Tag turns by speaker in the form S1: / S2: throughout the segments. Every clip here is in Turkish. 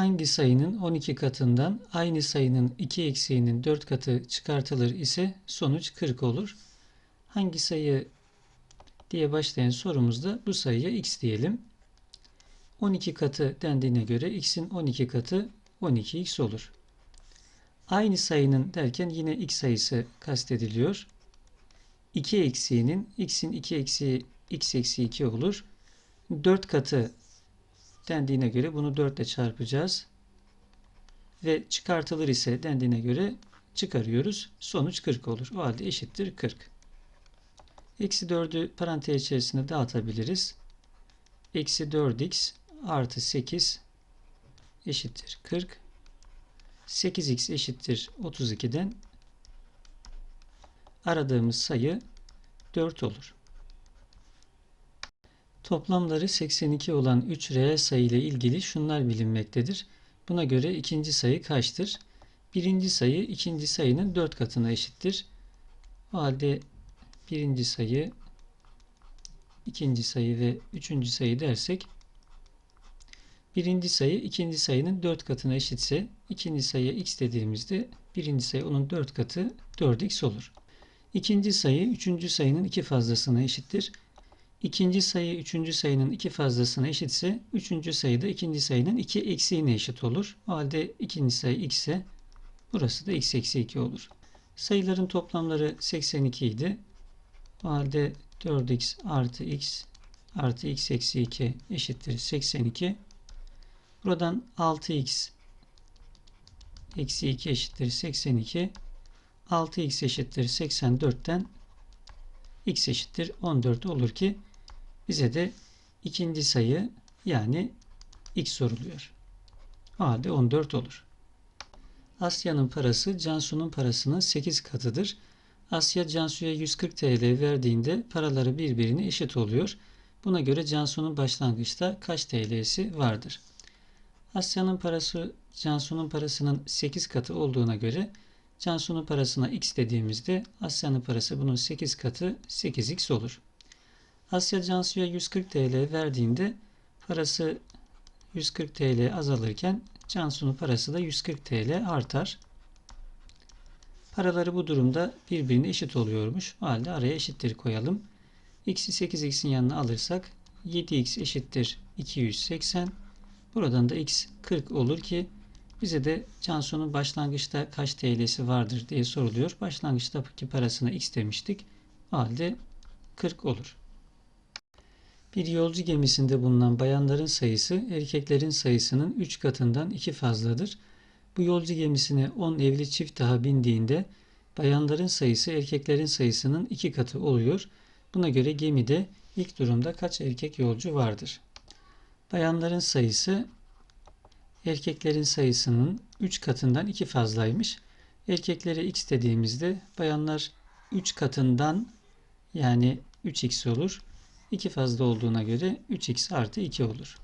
S1: hangi sayının 12 katından aynı sayının 2 eksiğinin 4 katı çıkartılır ise sonuç 40 olur. Hangi sayı diye başlayan sorumuzda bu sayıya x diyelim. 12 katı dendiğine göre x'in 12 katı 12x olur. Aynı sayının derken yine x sayısı kastediliyor. 2 eksiğinin x'in 2 eksiği x eksi 2 olur. 4 katı dendiğine göre bunu 4 ile çarpacağız. Ve çıkartılır ise dendiğine göre çıkarıyoruz. Sonuç 40 olur. O halde eşittir 40. Eksi 4'ü parantez içerisinde dağıtabiliriz. Eksi 4x artı 8 eşittir 40. 8x eşittir 32'den aradığımız sayı 4 olur. Toplamları 82 olan 3 reel sayı ile ilgili şunlar bilinmektedir. Buna göre ikinci sayı kaçtır? Birinci sayı ikinci sayının 4 katına eşittir. O halde birinci sayı, ikinci sayı ve üçüncü sayı dersek birinci sayı ikinci sayının 4 katına eşitse ikinci sayıya x dediğimizde birinci sayı onun 4 katı 4x olur. İkinci sayı üçüncü sayının iki fazlasına eşittir. İkinci sayı üçüncü sayının iki fazlasına eşitse üçüncü sayı da ikinci sayının iki eksiğine eşit olur. O halde ikinci sayı x ise burası da x eksi 2 olur. Sayıların toplamları 82 idi. O halde 4x artı x artı x eksi 2 eşittir 82. Buradan 6x eksi 2 eşittir 82. 6x eşittir 84'ten x eşittir 14 olur ki bize de ikinci sayı yani x soruluyor. O halde 14 olur. Asya'nın parası Cansu'nun parasının 8 katıdır. Asya Cansu'ya 140 TL verdiğinde paraları birbirine eşit oluyor. Buna göre Cansu'nun başlangıçta kaç TL'si vardır? Asya'nın parası Cansu'nun parasının 8 katı olduğuna göre Cansu'nun parasına x dediğimizde Asya'nın parası bunun 8 katı 8x olur. Asya Cansu'ya 140 TL verdiğinde parası 140 TL azalırken Cansu'nun parası da 140 TL artar. Paraları bu durumda birbirine eşit oluyormuş. O halde araya eşittir koyalım. X'i 8x'in yanına alırsak 7x eşittir 280. Buradan da x 40 olur ki bize de Cansu'nun başlangıçta kaç TL'si vardır diye soruluyor. Başlangıçtaki parasına x demiştik. O halde 40 olur. Bir yolcu gemisinde bulunan bayanların sayısı erkeklerin sayısının 3 katından 2 fazladır. Bu yolcu gemisine 10 evli çift daha bindiğinde bayanların sayısı erkeklerin sayısının 2 katı oluyor. Buna göre gemide ilk durumda kaç erkek yolcu vardır? Bayanların sayısı erkeklerin sayısının 3 katından 2 fazlaymış. Erkeklere x dediğimizde bayanlar 3 katından yani 3x olur. 2 fazla olduğuna göre 3x artı 2 olur.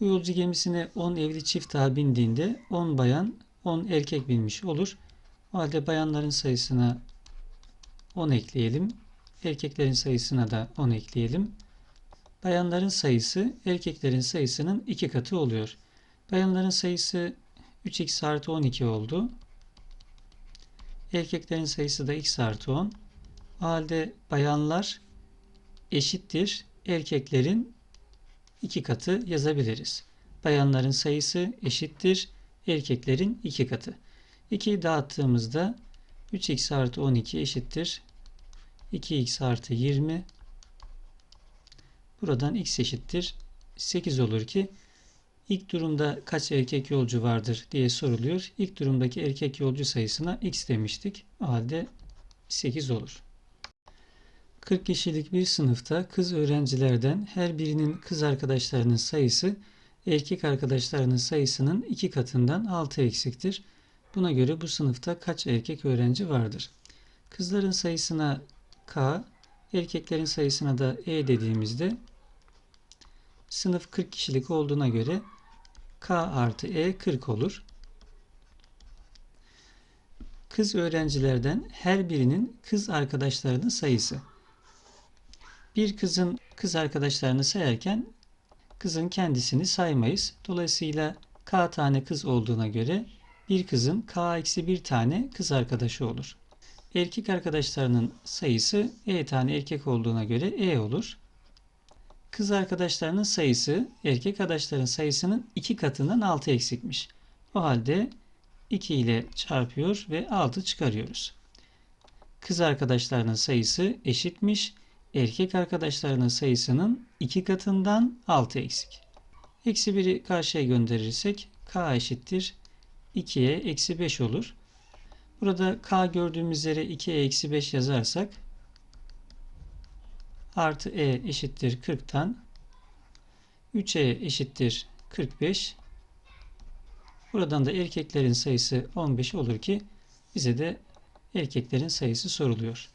S1: Bu yolcu gemisine 10 evli çift daha bindiğinde 10 bayan 10 erkek binmiş olur. O halde bayanların sayısına 10 ekleyelim. Erkeklerin sayısına da 10 ekleyelim. Bayanların sayısı erkeklerin sayısının 2 katı oluyor. Bayanların sayısı 3x artı 12 oldu. Erkeklerin sayısı da x artı 10. O halde bayanlar eşittir erkeklerin iki katı yazabiliriz. Bayanların sayısı eşittir erkeklerin iki katı. 2'yi dağıttığımızda 3x artı 12 eşittir 2x artı 20 buradan x eşittir 8 olur ki ilk durumda kaç erkek yolcu vardır diye soruluyor. İlk durumdaki erkek yolcu sayısına x demiştik. O halde 8 olur. 40 kişilik bir sınıfta kız öğrencilerden her birinin kız arkadaşlarının sayısı erkek arkadaşlarının sayısının iki katından 6 eksiktir. Buna göre bu sınıfta kaç erkek öğrenci vardır? Kızların sayısına K, erkeklerin sayısına da E dediğimizde sınıf 40 kişilik olduğuna göre K artı E 40 olur. Kız öğrencilerden her birinin kız arkadaşlarının sayısı. Bir kızın kız arkadaşlarını sayarken kızın kendisini saymayız. Dolayısıyla K tane kız olduğuna göre bir kızın K eksi bir tane kız arkadaşı olur. Erkek arkadaşlarının sayısı E tane erkek olduğuna göre E olur. Kız arkadaşlarının sayısı erkek arkadaşların sayısının iki katından 6 eksikmiş. O halde 2 ile çarpıyor ve 6 çıkarıyoruz. Kız arkadaşlarının sayısı eşitmiş. Erkek arkadaşlarının sayısının iki katından 6 eksik. Eksi 1'i karşıya gönderirsek k eşittir 2'ye eksi 5 olur. Burada k gördüğümüz yere 2'ye eksi 5 yazarsak artı e eşittir 40'tan 3e eşittir 45 Buradan da erkeklerin sayısı 15 olur ki bize de erkeklerin sayısı soruluyor.